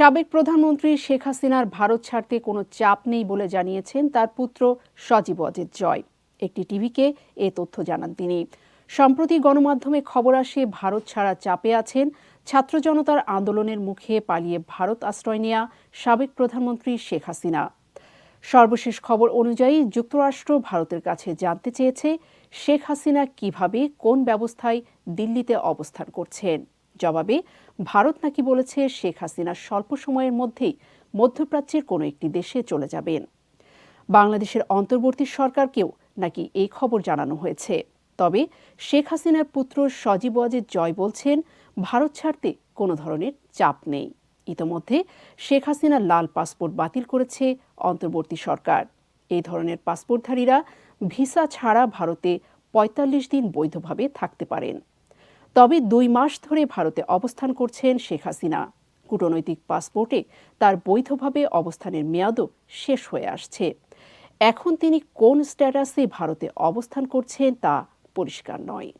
সাবেক প্রধানমন্ত্রী শেখ হাসিনার ভারত ছাড়তে কোনো চাপ নেই বলে জানিয়েছেন তার পুত্র সজীব অজিত জয়। একটি টিভিকে এ তথ্য জানান তিনি। সম্প্রতি গণমাধ্যমে খবর আসে, ভারত ছাড়া চাপে আছেন ছাত্র জনতার আন্দোলনের মুখে পালিয়ে ভারত আশ্রয় নেয়া সাবেক প্রধানমন্ত্রী শেখ হাসিনা। সর্বশেষ খবর অনুযায়ী যুক্তরাষ্ট্র ভারতের কাছে জানতে চেয়েছে শেখ হাসিনা কীভাবে, কোন ব্যবস্থায় দিল্লিতে অবস্থান করছেন। জবাবে, ভারত নাকি বলেছে শেখ হাসিনা স্বল্প সময়ের মধ্যেই মধ্যপ্রাচ্যের কোনো একটি দেশে চলে যাবেন। বাংলাদেশের অন্তর্বর্তী সরকারকেও নাকি এই খবর জানানো হয়েছে। তবে শেখ হাসিনার পুত্র সজীব ওয়াজেদ জয় বলছেন, ভারত ছাড়তে কোনো ধরনের চাপ নেই। ইতোমধ্যে শেখ হাসিনার লাল পাসপোর্ট বাতিল করেছে অন্তর্বর্তী সরকার। এই ধরনের পাসপোর্টধারীরা ভিসা ছাড়া ভারতে ৪৫ দিন বৈধভাবে থাকতে পারেন। তবে দুই মাস ধরে ভারতে অবস্থান করছেন শেখ হাসিনা। কূটনৈতিক পাসপোর্টে তার বৈধভাবে অবস্থানের মেয়াদও শেষ হয়ে আসছে। এখন তিনি কোন স্ট্যাটাসে ভারতে অবস্থান করছেন তা পরিষ্কার নয়।